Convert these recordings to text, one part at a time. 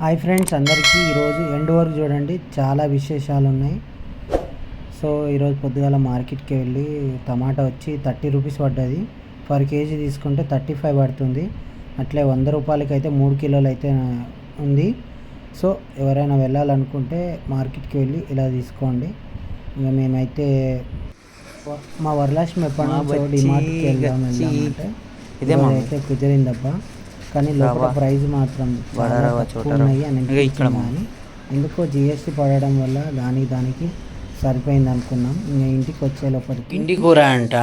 Hi friends అందరికీ ఈరోజు end వరకు చూడండి. చాలా విశేషాలు ఉన్నాయి సో ఈరోజు పొద్దుగాల మార్కెట్కి వెళ్ళి టమాటా వచ్చి థర్టీ రూపీస్ పడ్డది. పర్ కేజీ తీసుకుంటే థర్టీ ఫైవ్ పడుతుంది. అట్లే వంద రూపాయలకి అయితే మూడు కిలోలు అయితే ఉంది. సో ఎవరైనా వెళ్ళాలనుకుంటే మార్కెట్కి వెళ్ళి ఇలా తీసుకోండి. ఇక మేమైతే మా వరలక్ష్మి ఎప్పటి నుంచో బచ్చి, డిమార్ట్కి వెళ్దాం గచ్చి. వెళ్దామంటే ఇదే మా అయితే కుదిరిందబ్బా. కానీ లోపల. ప్రైస్ మాత్రం చాలా తక్కువ. ఉన్నాయి అని ఇక ఇక్కడ కానీ ఎందుకో జిఎస్టీ పడడం వల్ల దానికి దానికి సరిపోయింది అనుకున్నాం. ఇంకా ఇంటికి వచ్చే లోపలికి పిండి కూర అంట.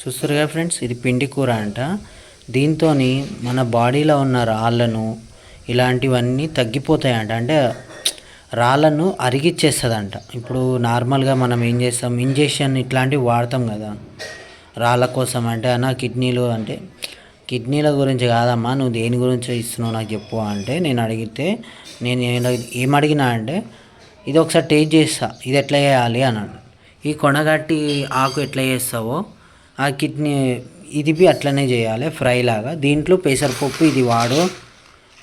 చూస్తారుగా ఫ్రెండ్స్? ఇది పిండి కూర అంట. దీంతో మన బాడీలో ఉన్న రాళ్ళను ఇలాంటివన్నీ తగ్గిపోతాయంట. అంటే రాళ్ళను అరిగిచ్చేస్తుందంట. ఇప్పుడు నార్మల్గా మనం ఏం చేస్తాం? ఇంజెక్షన్ ఇట్లాంటివి వాడతాం కదా. రాళ్ళ కోసం అంటే అన్న కిడ్నీలు అంటే కిడ్నీల గురించి కాదమ్మా నువ్వు దేని గురించి ఇస్తున్నావు నాకు చెప్పు అంటే నేను అడిగితే నేను ఏం- అడిగినా అంటే ఇది ఒకసారి టేస్ట్ చేస్తా ఇది ఎట్లా చేయాలి అన్నాడు. ఈ కొనగట్టి ఆకు ఎట్లా చేస్తావో ఆ కిడ్నీ ఇది బి అట్లనే చేయాలి ఫ్రై లాగా. దీంట్లో పెసరపప్పు ఇది వాడు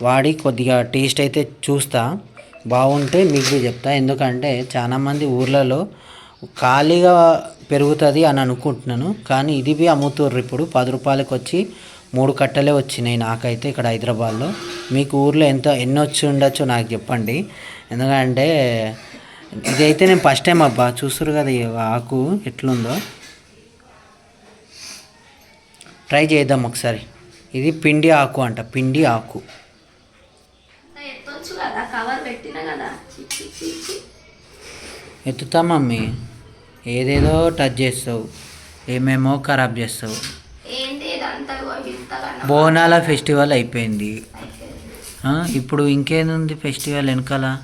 వాడి కొద్దిగా టేస్ట్ అయితే చూస్తా బాగుంటే మీకు చెప్తా. ఎందుకంటే చాలామంది ఊర్లలో ఖాళీగా పెరుగుతుంది అని అనుకుంటున్నాను కానీ ఇది బి అమ్ముతుర్రు ఇప్పుడు పది రూపాయలకు వచ్చి మూడు కట్టలే వచ్చినాయి నాకైతే ఇక్కడ హైదరాబాద్లో. మీకు ఊర్లో ఎంత ఎన్ని వచ్చి ఉండొచ్చో నాకు చెప్పండి. ఎందుకంటే ఇదైతే నేను ఫస్ట్ టైం అబ్బా. చూస్తారు కదా ఆకు ఎట్లుందో. ట్రై చేద్దాం ఒకసారి. ఇది పిండి ఆకు అంట పిండి ఆకు. ఎత్తుతా మమ్మీ. ఏదేదో టచ్ చేస్తావు. ఏమేమో ఖరాబ్ చేస్తావు. బోనాల ఫెస్టివల్ అయిపోయింది. ఇప్పుడు ఇంకేముంది ఫెస్టివల్ వెనకాల?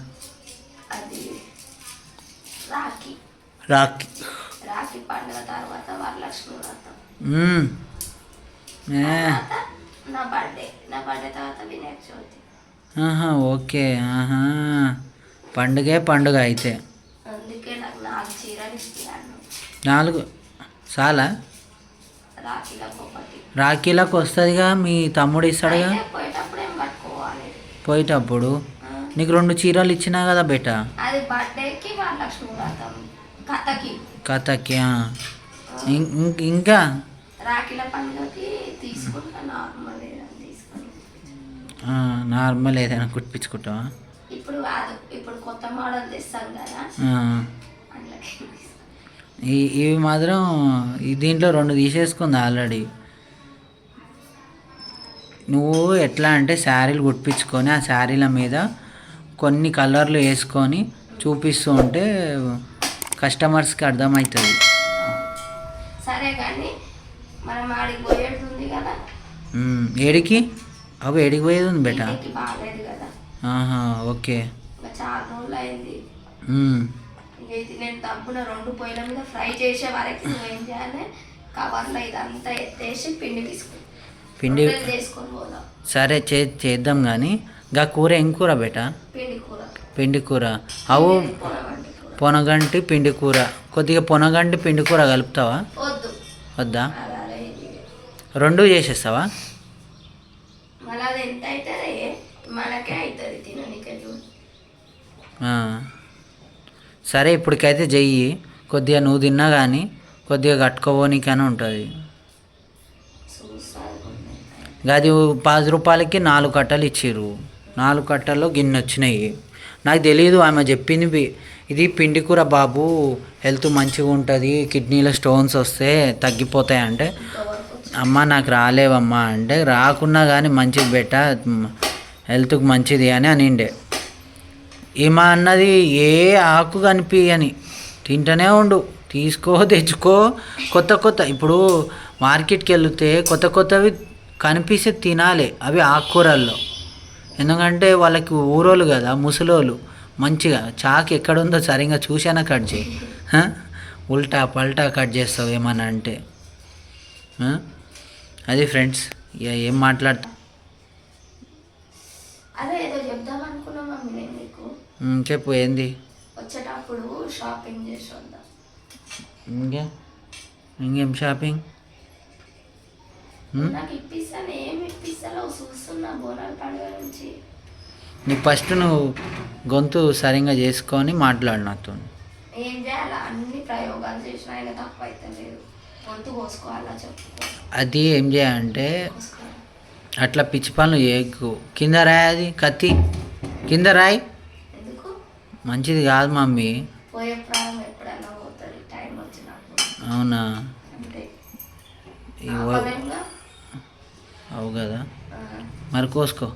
రాఖీ. ఓకే. పండుగే పండుగ అయితే. నాలుగు చాలా? రాఖీలకు వస్తుందిగా మీ తమ్ముడు ఇస్తాడుగా? పోయేటప్పుడు నీకు రెండు చీరలు ఇచ్చినా కదా బేట? కథకి. ఇంకా నార్మల్ ఏదైనా కుట్టించుకుంటావా? ఇప్పుడు ఇప్పుడు కొత్త మోడల్ తెస్తాం కదా. ఇవి మాత్రం దీంట్లో రెండు తీసేసుకుంది ఆల్రెడీ. నువ్వు ఎట్లా అంటే శారీలు కుట్టించుకొని ఆ శారీల మీద కొన్ని కలర్లు వేసుకొని చూపిస్తూ ఉంటే కస్టమర్స్కి అర్థమవుతుంది. సరే కానీ మనం ఆడికి పోయేది కదా? ఏడికి? అవి ఏడికి పోయేది ఉంది బేట? ఆహా ఓకే. ఇంకా చాలా రోజులు అయింది ఉమ్, ఇంక ఇది నేను తప్పున రెండు పొయ్యిల మీద ఫ్రై చేసే వరకు నువ్వేం చేయాలి? కవర్లో ఇదంతా ఎత్తేసి పిండి తీసుకుని పిండి సరే చే చేద్దాం కానీ గా కూర ఏం కూర బేట? పిండి కూర. అవు? పొనగంటి పిండి కూర. కొద్దిగా పొనగంటి పిండి కూర కలుపుతావా? వద్దు. రెండు చేసేస్తావా. సరే ఇప్పటికైతే చెయ్యి. కొద్దిగా నువ్వు తిన్నా కానీ కొద్దిగా కట్టుకోవడానికని ఉంటుంది. అది పది రూపాయలకి నాలుగు కట్టలు ఇచ్చారు నాలుగు కట్టల్లో గిన్నె వచ్చినాయి. నాకు తెలియదు ఆమె చెప్పింది. ఇది పిండి కూర బాబు హెల్త్ మంచిగా ఉంటుంది కిడ్నీలో స్టోన్స్ వస్తే తగ్గిపోతాయి అంటే అమ్మ నాకు రాలేవమ్మా అంటే రాకున్నా కానీ మంచిది బెట్ట హెల్త్కి మంచిది అని అనిండే. ఈమె అన్నది ఏ ఆకు కనిపి అని తింటూనే ఉండు తీసుకో తెచ్చుకో కొత్త కొత్త. ఇప్పుడు మార్కెట్కి వెళ్తే కొత్త కొత్తవి కనిపిస్తే తినాలి అవి ఆకుకూరల్లో. ఎందుకంటే వాళ్ళకి ఊరోళ్ళు కదా ముసలోళ్ళు. మంచిగా చాకు ఎక్కడుందో సరిగా చూసానా కట్ చేయి? ఉల్టా పల్టా కట్ చేస్తావు ఏమన్నా అంటే? అది ఫ్రెండ్స్ ఇక ఏం మాట్లాడుతా చెప్పు ఏంది? వచ్చేటప్పుడు షాపింగ్ చేసి ఇంకే? ఇంకేం షాపింగ్? నాకు ఇప్పిస్తాను ఏమి ఇప్పిస్తాలో చూస్తున్నా బోనాల పండుగ నుంచి. నీ ఫస్ట్ నువ్వు గొంతు సరిగా చేసుకొని మాట్లాడు నాతో. ఏం చేయాలా? అన్ని ప్రయోగాలు చేసినా ఆయన తక్కువ అయితే లేదు గొంతు కోసుకోవాలా? చెప్పుకో అది ఏం చేయాలంటే అట్లా పిచ్చి పనులు చేయకు. కింద రాయి అది కత్తి. కింద రాయి. ఎందుకు? మంచిది కాదు మమ్మీ. పోయే ప్రాణం ఎప్పుడైనా పోతుంది. టైం వచ్చినప్పుడు. అవునా? అవు కదా? మరి కోసుకో?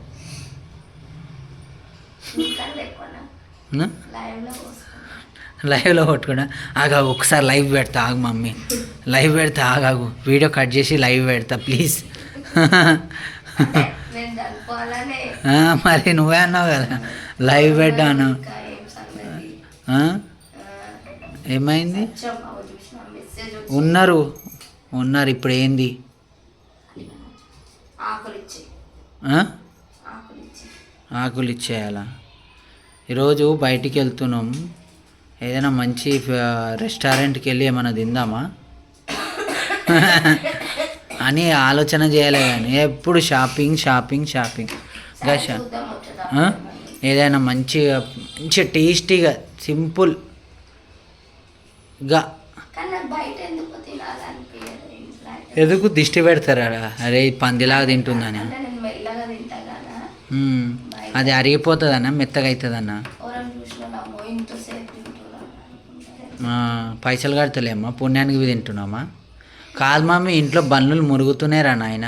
లైవ్లో కొట్టుకున్నా? ఆగా ఒకసారి లైవ్ పెడతా ఆగు మమ్మీ. లైవ్ పెడతా ఆగాగు. వీడియో కట్ చేసి లైవ్ పెడతా ప్లీజ్ మరి నువ్వే అన్నావు కదా. లైవ్ పెట్టాను. ఏమైంది? ఉన్నారు. ఉన్నారు ఇప్పుడు ఏంది? ఆకులు ఇచ్చేయాలా ఈరోజు బయటికి వెళ్తున్నాం ఏదైనా మంచి రెస్టారెంట్కి వెళ్ళి ఏమైనా తిందామా? అని ఆలోచన చేయాలి కానీ ఎప్పుడు షాపింగ్ షాపింగ్ షాపింగ్. గా షా- చూద్దాం వచ్చేదా ఆ? ఏదైనా మంచిగా మంచి టేస్టీగా సింపుల్గా కానీ నాకు బయట ఎందుకు తినాలనిపించదు ఇంట్లో అయితే. ఎందుకు దిష్టి పెడతారా అరే పందిలాగా తింటుందని. అది అరిగిపోతుందన్న మెత్తగా అవుతుందన్న పైసలు కడతలేమ్మా పుణ్యానికి తింటున్నామా? కాదు మమ్మీ ఇంట్లో బండ్లు మురుగుతున్నాయిరా నాయన.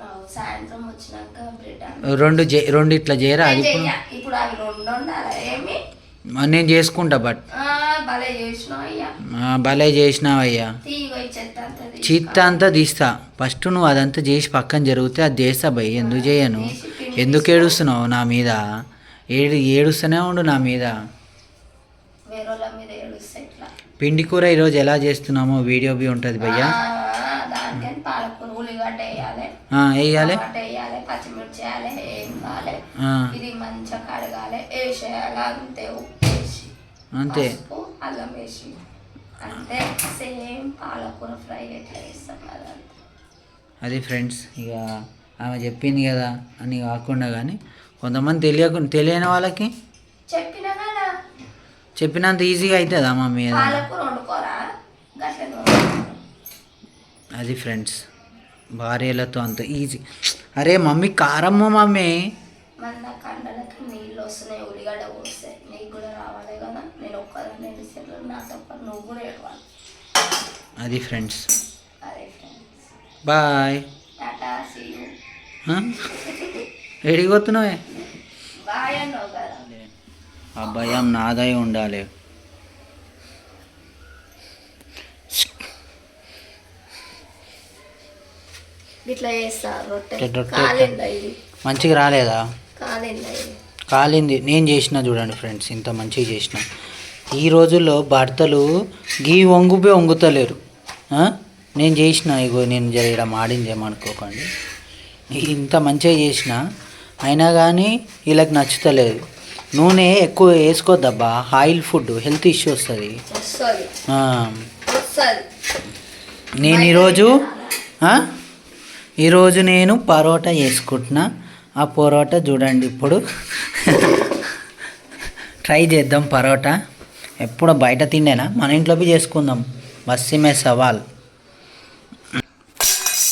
ఆ, సాయంత్రం వచ్చినాక బ్రెడ్ అన్నం. రెండు చే రెండు ఇట్లా చేయరా అది నేను చేసుకుంటా బట్ భలే చేసినావయ్యా? చెత్త అంతా తీస్తా. ఫస్ట్ నువ్వు అదంతా చేసి పక్కన జరిగితే అది చేస్తా భయ్ ఎందుకు చేయను? ఎందుకు ఏడుస్తున్నావు నా మీద? ఏడు ఏడుస్తూనే ఉండు నా మీద. పిండి కూర ఈరోజు ఎలా చేస్తున్నామో వీడియో బి ఉంటుంది భయ్యా వేయాలి. పచ్చిమిర్చి వేయాలి ఏం కావాలి ఆ, ఇది మంచిగా కడగాలి వేసేయాలి అంతే ఉప్పు అంతే. అల్లం వేసి. అంతే సేమ్ పాలకూర ఫ్రై ఎట్లా కదా. అది ఫ్రెండ్స్ ఇక ఆమె చెప్పింది కదా అని కాకుండా కానీ కొంతమంది తెలియకు తెలియని వాళ్ళకి చెప్పినంత ఈజీగా అవుతుందా మమ్మీ అది ఫ్రెండ్స్ భార్యలతో అంత ఈజీ. అరే మమ్మీ కారమ్మ మమ్మీ. అది ఫ్రెండ్స్ బాయ్ అన్నావు కదా. ఆ భయం నాదై ఉండాలి. ఇట్లా మంచిగా రాలేదా? కాలిందా నేను చేసిన చూడండి ఫ్రెండ్స్ ఇంత మంచిగా చేసిన. ఈ రోజుల్లో భర్తలు గీ వంగుపే వంగుతలేరు? నేను చేసిన ఇగో నేను జరగడం మాడిందేమనుకోకండి ఇంత మంచిగా చేసిన అయినా కానీ వీళ్ళకి నచ్చుతలేదు. నూనె ఎక్కువ వేసుకోద్దబ్బా ఆయిల్ ఫుడ్ హెల్త్ ఇష్యూ వస్తుంది. నేను ఈరోజు? ఈరోజు నేను పరోటా చేసుకుంటున్నా. ఆ పరోటా చూడండి ఇప్పుడు. ట్రై చేద్దాం పరోటా. ఎప్పుడు బయట తిండేనా మన ఇంట్లో పోయి చేసుకుందాం. బస్సిమే సవాల్.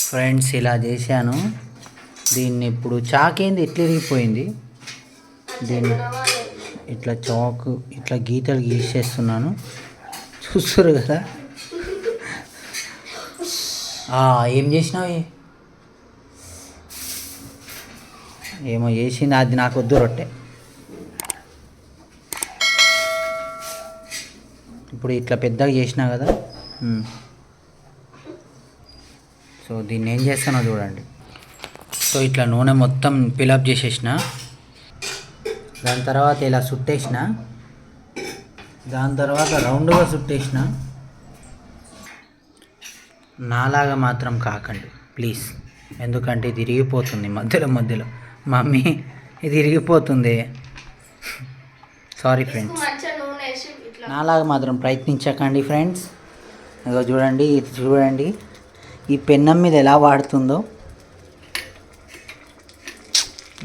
ఫ్రెండ్స్ ఇలా చేశాను. దీన్ని ఇప్పుడు చాకేంది? ఎట్లా ఇరిగిపోయింది దీన్ని ఇట్లా చాకు ఇట్లా గీతలు గీసేస్తున్నాను చూస్తారు కదా? ఏం చేసినావు? ఏమో చేసింది. అది నాకు వద్దు రొట్టె. ఇప్పుడు ఇట్లా పెద్దగా చేసినా కదా? సో దీన్ని ఏం చేస్తానో చూడండి. సో ఇట్లా నూనె మొత్తం ఫిలప్ చేసేసిన. దాని తర్వాత ఇలా సుట్టేసిన దాని తర్వాత రౌండ్గా సుట్టేసిన నాలాగా మాత్రం కాకండి ప్లీజ్ ఎందుకంటే ఇది ఇరిగిపోతుంది మధ్యలో మధ్యలో. మమ్మీ ఇది ఇరిగిపోతుంది. సారీ ఫ్రెండ్స్ నాలాగా మాత్రం ప్రయత్నించకండి ఫ్రెండ్స్ ఇగో చూడండి ఇది చూడండి. ఈ పెన్నం మీద ఎలా వాడుతుందో.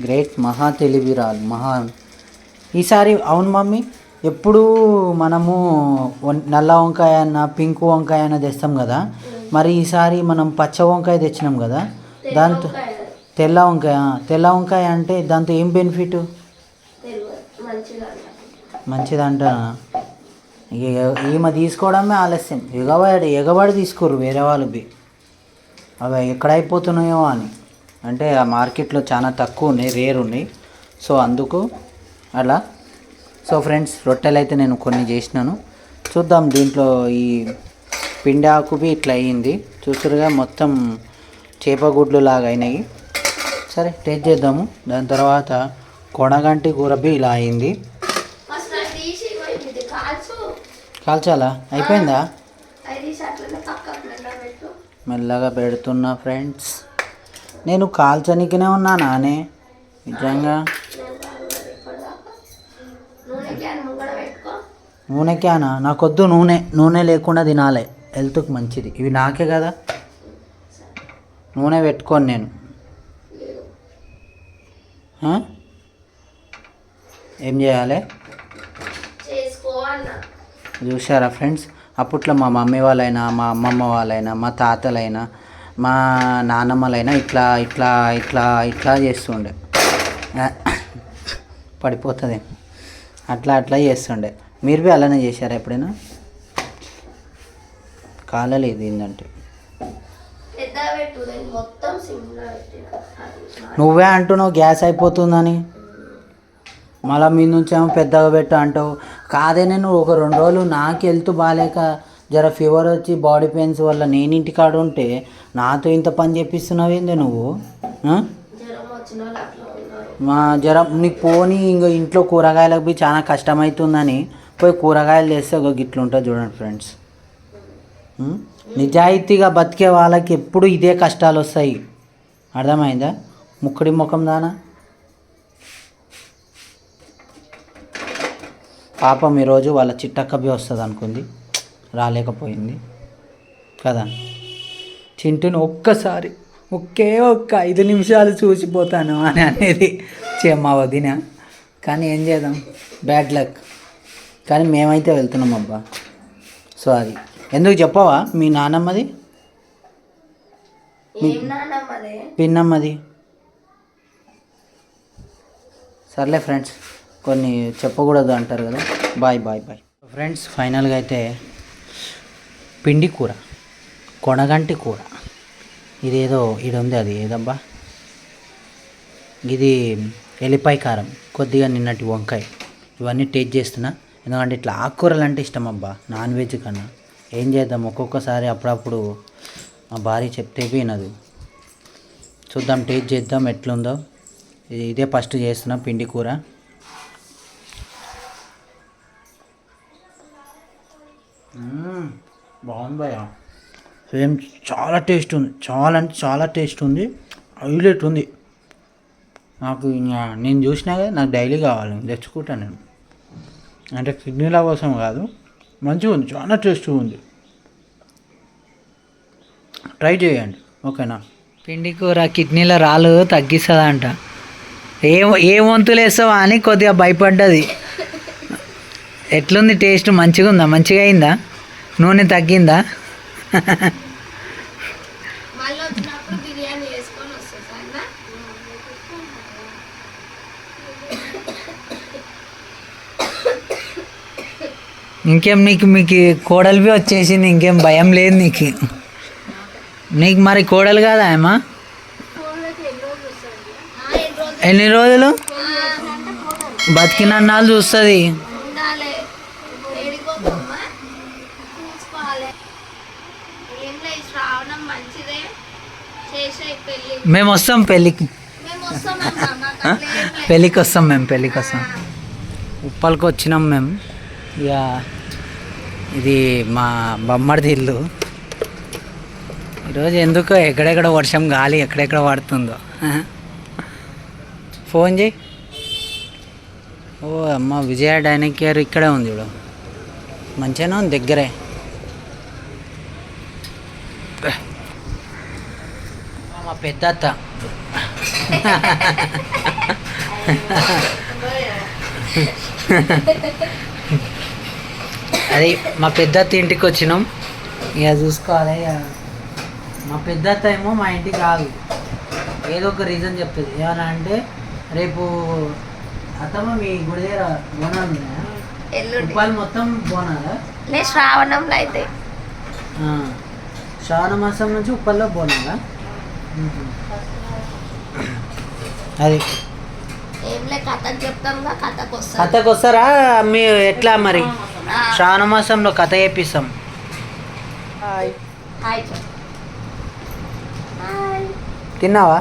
గ్రేట్ మహా తెలివిరాలు మహా. ఈసారి అవును మమ్మీ ఎప్పుడు మనము నల్ల వంకాయ అన్న పింక్ వంకాయ అన్న తెస్తాం కదా. మరి ఈసారి మనం పచ్చ వంకాయ తెచ్చినాం కదా. దాంతో తెల్ల వంకాయ తెల్ల వంకాయ అంటే దాంతో ఏం బెనిఫిట్. మంచిదంట. ఈమె తీసుకోవడమే ఆలస్యం. ఎగబడి ఎగబడి తీసుకోరు వేరే వాళ్ళు బి. అవి ఎక్కడైపోతున్నాయో అని. అంటే ఆ మార్కెట్లో చాలా తక్కువ ఉన్నాయి రేర్ ఉన్నాయి. సో అందుకు అలా. సో ఫ్రెండ్స్ రొట్టెలు అయితే నేను కొన్ని చేసినాను. చూద్దాం దీంట్లో ఈ పిండి ఆకువి ఇట్లా అయ్యింది చూసారుగా మొత్తం చేపగుడ్లు లాగా అయినాయి. సరే టేస్ట్ చేద్దాము. దాని తర్వాత కొడగంటి కూర బి ఇలా అయింది ఫస్ట్ అది తీసి ఇగో ఇది కాల్చు కాల్చాలా? అయిపోయిందా? మెల్లగా పెడుతున్నా ఫ్రెండ్స్. నేను కాల్చనికనే ఉన్నా నానే నిజంగా? నేను క్యాన్? నాకొద్దు నూనె. నూనె లేకుండా తినాలి. హెల్త్కి మంచిది. ఇవి నాకే కదా? నూనె పెట్టుకోను నేను? ఏం చేయాలి? చూసారా ఫ్రెండ్స్? అప్పట్లో మా మమ్మీ వాళ్ళైనా మా అమ్మమ్మ వాళ్ళైనా మా తాతలైనా మా నాన్నమ్మలైనా ఇట్లా ఇట్లా ఇట్లా ఇట్లా చేస్తుండే. పడిపోతుంది. అట్లా అట్లా చేస్తుండే. మీరు బి అలానే చేశారా ఎప్పుడైనా? కాలలేదు ఏంటంటే నువ్వే అంటున్నావు గ్యాస్ అయిపోతుందని? మళ్ళీ మీ నుంచి ఏమో పెద్దగా పెట్టు అంటావు. కాదే నేను ఒక రెండు రోజులు నాకు హెల్త్ బాగాలేక జర ఫీవర్ వచ్చి బాడీ పెయిన్స్ వల్ల నేను ఇంటికాడ ఉంటే నాతో ఇంత పని చేపిస్తున్నావు ఏంది నువ్వు? జ్వరం మా జర నీకు పోనీ ఇంకో ఇంట్లో కూరగాయలకు పోయి చాలా కష్టమవుతుందని పోయి కూరగాయలు చేస్తే ఒక గిట్లు ఉంటుంది చూడండి ఫ్రెండ్స్. నిజాయితీగా బతికే వాళ్ళకి ఎప్పుడు ఇదే కష్టాలు వస్తాయి. అర్థమైందా? ముక్కడి ముఖం దానా? పాపం ఈరోజు వాళ్ళ చిట్టక్కబి వస్తుంది అనుకుంది రాలేకపోయింది. కదా? చింటూని ఒక్కసారి ఒకే ఒక్క ఐదు నిమిషాలు చూసిపోతాను అని అనేది చే- మా వదిన. కానీ ఏం చేద్దాం? Bad luck. కానీ మేమైతే వెళ్తున్నాం అబ్బా సో అది ఎందుకు చెప్పవా? మీ నానమ్మదే పిన్నమ్మది? సర్లే ఫ్రెండ్స్. కొన్ని చెప్పకూడదు అంటారు కదా. Bye bye bye. ఫ్రెండ్స్ ఫైనల్గా అయితే పిండి కూర కొనగంటి కూర. ఇదేదో ఇది ఉంది అది ఏదబ్బా? ఇది ఎల్లిపాయ కారం కొద్దిగా నిన్నటి వంకాయ. ఇవన్నీ టేస్ట్ చేస్తున్నా. ఎందుకంటే ఇట్లా ఆకుకూరలు అంటే ఇష్టం అబ్బా నాన్ వెజ్ కన్నా. ఏం చేద్దాం? ఒక్కొక్కసారి అప్పుడప్పుడు మా భార్య చెప్తే వినదు. చూద్దాం టేస్ట్ చేద్దాం ఎట్లుందో. ఇదే ఫస్ట్ చేస్తున్నా పిండి కూర. బాగుంది భయ్య సేమ్ చాలా టేస్ట్ ఉంది. చాలా అంటే చాలా టేస్ట్ ఉంది. హైలైట్ ఉంది. నాకు ఇంకా నేను చూసినా కదా నాకు డైలీ కావాలి. తెచ్చుకుంటాను నేను. అంటే కిడ్నీల కోసం కాదు. మంచిగా ఉంది. చాలా టేస్ట్ ఉంది. ట్రై చేయండి. ఓకేనా? పిండి కూర కిడ్నీల రాళ్ళు తగ్గిస్తుందంట. ఏ ఏ వంతులు వేస్తావా అని కొద్దిగా భయపడ్డది. ఎట్లుంది టేస్ట్? మంచిగా ఉందా మంచిగా అయిందా? నూనె తగ్గిందా? ఇంకేం నీకు మీకు కోడలివి వచ్చేసింది ఇంకేం భయం లేదు నీకు. నీకు మరి కోడలు కాదా అమ్మా? ఎన్ని రోజులు బతికినన్నాళ్ళు చూస్తుంది ఉండాలి ఏడిపోమ్మా చూసుకోవాలి ఏం లేదు శ్రావణం మంచిదే చేసే పెళ్ళి మేము వస్తాం పెళ్ళికి. పెళ్ళికి వస్తాం మేము పెళ్ళికి వస్తాం ఉప్పల్కి వచ్చినాం మేము ఇక ఇది మా బొమ్మడిది ఇల్లు. ఈరోజు ఎందుకో ఎక్కడెక్కడ వర్షం గాలి ఎక్కడెక్కడ పడుతుందో. ఫోన్ చేయి. ఓ అమ్మ విజయ డైనింగ్ కేర్ ఇక్కడే ఉంది ఇప్పుడు మంచిగానే ఉంది దగ్గరే. మా పెద్ద అత్త అది మా పెద్దత్త ఇంటికి వచ్చినాం. ఇక చూసుకోవాలి ఇక మా పెద్దత్త ఏమో మా ఇంటికి రాదు. ఏదో ఒక రీజన్ చెప్తుంది. ఏమన్నా అంటే రేపు అత్తమ్మ మీ గుడి దగ్గర బోనాలు ఉన్నాయా? ఉప్పాలు మొత్తం బోనాలా? లే శ్రావణంలో అయితే. శ్రావణ మాసం నుంచి ఉప్పల్లో బోనాలా. అది. కథకు వస్తారా? మీ ఎట్లా మరి? శ్రావణ మాసంలో కథ చేపిస్తాం తిన్నావా?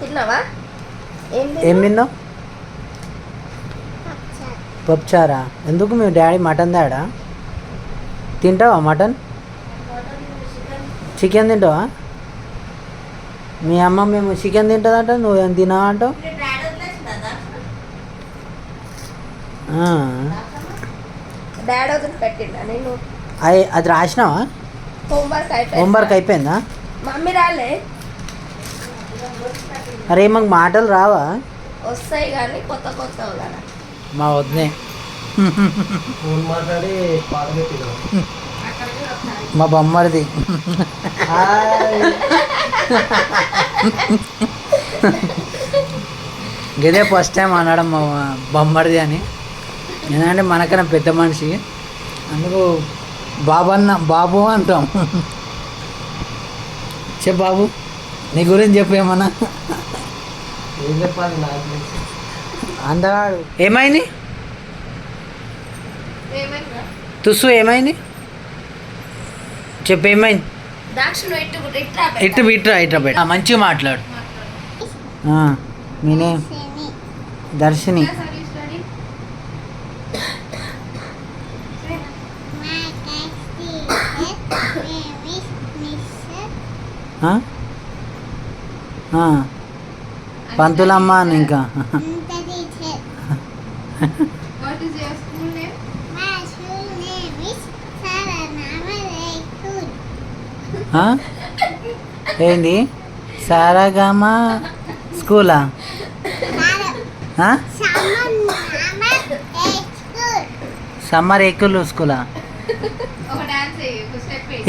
తిన్నావా? ఏం తిన్నావు? పప్పుచారా? ఎందుకు మీ డాడీ మటన్ తేడా? తింటావా మటన్? చికెన్ తింటావా? మీ అమ్మ మేము చికెన్ తింటుందంట నువ్వేం తినావా అంటావు అయ్ అది రాసినావా? హోంవర్క్ అయిపోయింది? హోంవర్క్ అయిపోయిందా? మమ్మీ రాలే. అరే మాకు మాటలు రావా? వస్తాయి కానీ కొత్త కొత్త మా వద్దే మా బొమ్మడిది ఇదే ఫస్ట్ టైం అనడం మా బొమ్మడిది అని. ఎందుకంటే మనకన్నా పెద్ద మనిషి. అందుకు బాబు అన్న బాబు అంటాం. చెప్పు బాబు నీ గురించి చెప్పు ఏమన్నా. ఏం చెప్పాలి నాకు? అందగాడు ఏమైంది? ఏమైందా? తుస్సు ఏమైంది? చెప్పు ఇట్టు ఇటు ఇట్రా పెట్ట. మంచిగా మాట్లాడు. ఆ, మీ నేమ్ దర్శిని. పంతులమ్మ అని ఇంకా. ఏంది? సారాగామా స్కూలా? సమ్మర్ ఎక్కులు స్కూలా?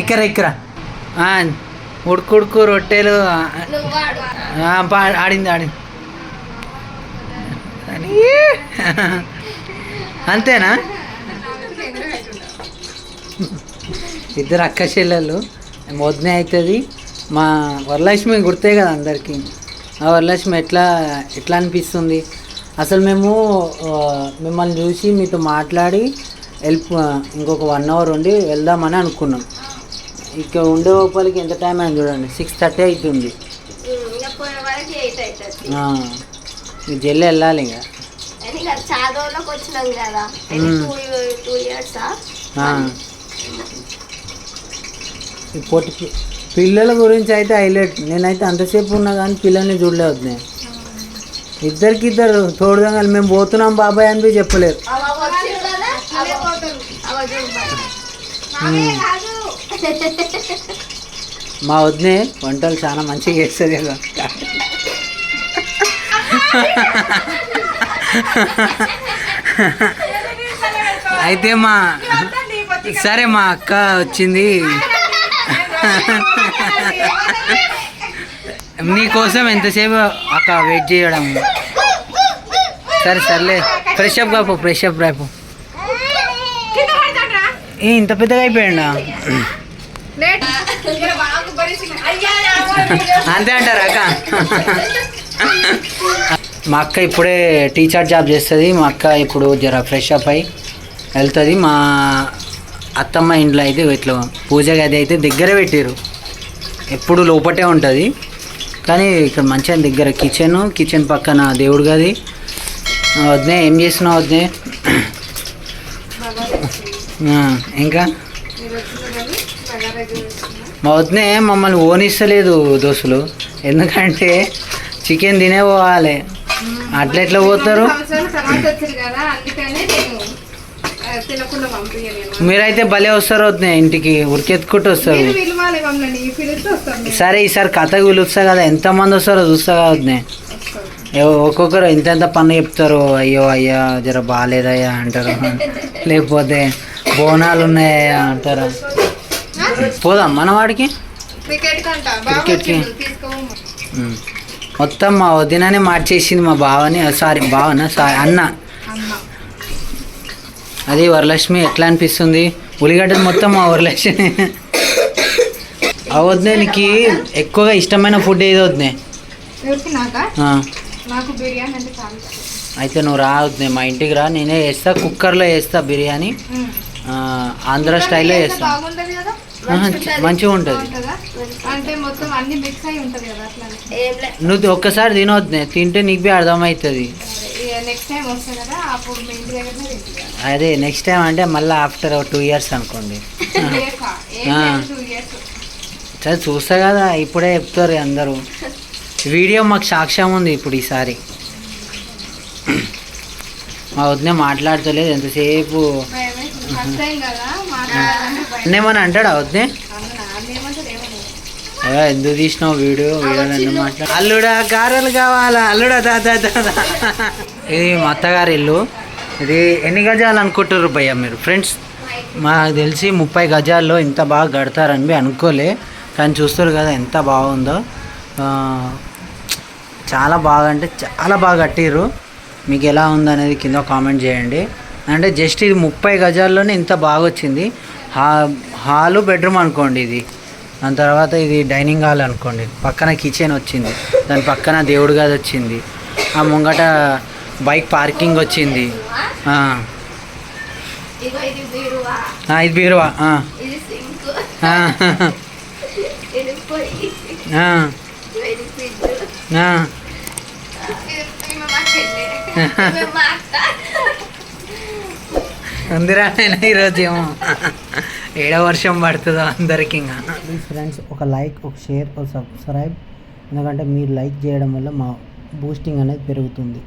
ఇక్కడ ఇక్కడ. ఉడుకుడుకు రొట్టెలు ఆడింది ఆడింది. అంతేనా? ఇద్దరు అక్క చెల్లెళ్ళు. వదిన అవుతుంది. మా వరలక్ష్మి గుర్తే కదా అందరికీ. ఆ వరలక్ష్మి ఎట్లా ఎట్లా అనిపిస్తుంది? అసలు మేము మిమ్మల్ని చూసి మీతో మాట్లాడి వెళ్ళి ఇంకొక వన్ అవర్ ఉండి వెళ్దామని అనుకున్నాం. ఇక్కడ ఉండే లోపలికి ఎంత టైం అయింది చూడండి. సిక్స్ థర్టీ అవుతుంది జల్లి వెళ్ళాలి ఇంకా. చాలా రోజులకు వచ్చినాం కదా. టూ ఇయర్సా. ఈ పొట్టి పిల్లల గురించి అయితే హైలైట్. నేనైతే అంతసేపు ఉన్నా కానీ పిల్లల్ని చూడలేదు నేను. ఇద్దరికి ఇద్దరు తోడుదంగలు మేము పోతున్నాం బాబాయ్ అని చెప్పలేరు. మా వదినే వంటలు చాలా మంచిగా చేస్తుంది కదా. అయితే మా సరే మా అక్క వచ్చింది. నీకోసం ఎంతసేపు అక్క వెయిట్ చేయడం? సరే సర్లే. ఫ్రెష్ అప్ కాపు ఫ్రెష్ అప్ రేపు ఇంత పెద్దగా అయిపోయాడా? అంతే అంటారా అక్క? మా అక్క ఇప్పుడే టీచర్ జాబ్ చేస్తుంది. మా అక్క ఇప్పుడు జర ఫ్రెష్ అప్ అయి వెళ్తుంది. మా అత్తమ్మ ఇంట్లో అయితే ఇట్లా పూజ గది అయితే దగ్గర పెట్టారు ఎప్పుడు లోపటే ఉంటుంది. కానీ ఇక్కడ మంచిగా దగ్గర కిచెన్ కిచెన్ పక్కన దేవుడు గది. వద్దే ఏం చేస్తున్నావు వద్దే ఇంకా? మా వదినే మమ్మల్ని ఓనిస్తలేదు దోస్తులు. ఎందుకంటే చికెన్ తినే పోవాలి. అట్లా ఎట్లా పోతారు? మీరైతే భలే వస్తారు ఇంటికి ఉరికెత్తుకుంటూ వస్తారు. సరే ఈసారి కథ పిలుస్తా కదా ఎంతమంది వస్తారో చూస్తా కదా ఒక్కొక్కరు ఇంత ఎంత పన్ను చెప్తారు అయ్యో అయ్యా జర బాగాలేదయ్యా అంటారు. లేకపోతే బోనాలు ఉన్నాయా అంటారు? పోదాం మన వాడికి? క్రికెట్ కంట క్రికెట్కి. మొత్తం మా వదిననే మార్చేసింది మా బావని. సారీ బావన? సారీ అన్న. అది వరలక్ష్మి ఎట్లా అనిపిస్తుంది? ఉల్లిగడ్డలు మొత్తం మా వరలక్ష్మి. ఆ వదినే నీకు? ఎక్కువగా ఇష్టమైన ఫుడ్ ఏది ఇష్టం. అయితే నువ్వు రా వదినే మా ఇంటికి రా. నేనే చేస్తా కుక్కర్లో చేస్తా బిర్యానీ. ఆంధ్ర స్టైల్లో చేస్తే. మంచిగా ఉంటుంది బాగుంటుందా అంటే మొత్తం అన్ని మిక్స్ అయి ఉంటది కదా అట్లా ఏం లే. నువ్వు ఒక్కసారి తినొద్దునే తింటే నీకు బి అర్థమవుతుంది నెక్స్ట్ టైం వస్తా కదా అప్పుడు మీ ఇంటి దగ్గరనే తింటుంది అదే నెక్స్ట్ టైం అంటే మళ్ళీ ఆఫ్టర్ టూ ఇయర్స్ అనుకోండి. సరే చూస్తా కదా ఇప్పుడే చెప్తారు అందరూ. వీడియో మాకు సాక్ష్యం ఉంది ఇప్పుడు ఈసారి. మా వదిన మాట్లాడతలేదు ఎంతసేపు అన్నేమని అంటాడా వద్దే? ఎందుకు తీసినావు వీడియో వీడియో ఎందుకు మాట్లాడ అల్లుడా కారలు కావాలా? అల్లుడా దా దా, దా, దా. ఇది మా అత్తగారి ఇల్లు. ఇది ఎన్ని గజాలు అనుకుంటారు భయ్య మీరు? ఫ్రెండ్స్ మాకు తెలిసి ముప్పై గజాల్లో ఇంత బాగా కడతారని అనుకోలే. కానీ చూస్తారు కదా ఎంత బాగుందో. ఆ, చాలా బాగా అంటే చాలా బాగా కట్టిర్రు. మీకు ఎలా ఉందనేది కింద కామెంట్ చేయండి. అంటే జస్ట్ ఇది ముప్పై గజాల్లోనే ఇంత బాగా వచ్చింది హా హాలు బెడ్రూమ్ అనుకోండి ఇది. దాని తర్వాత ఇది డైనింగ్ హాల్ అనుకోండి. పక్కన కిచెన్ వచ్చింది. దాని పక్కన దేవుడి గది వచ్చింది. ఆ ముంగట బైక్ పార్కింగ్ వచ్చింది. ఇది బీరువా? ఇది ఉందిరా నేను ఈరోజు ఏమో. ఏడ వర్షం పడుతుందో అందరికి ఇంకా. ప్లీజ్ ఫ్రెండ్స్ ఒక లైక్ ఒక షేర్ ఒక సబ్స్క్రైబ్ ఎందుకంటే మీరు లైక్ చేయడం వల్ల మా బూస్టింగ్ అనేది పెరుగుతుంది.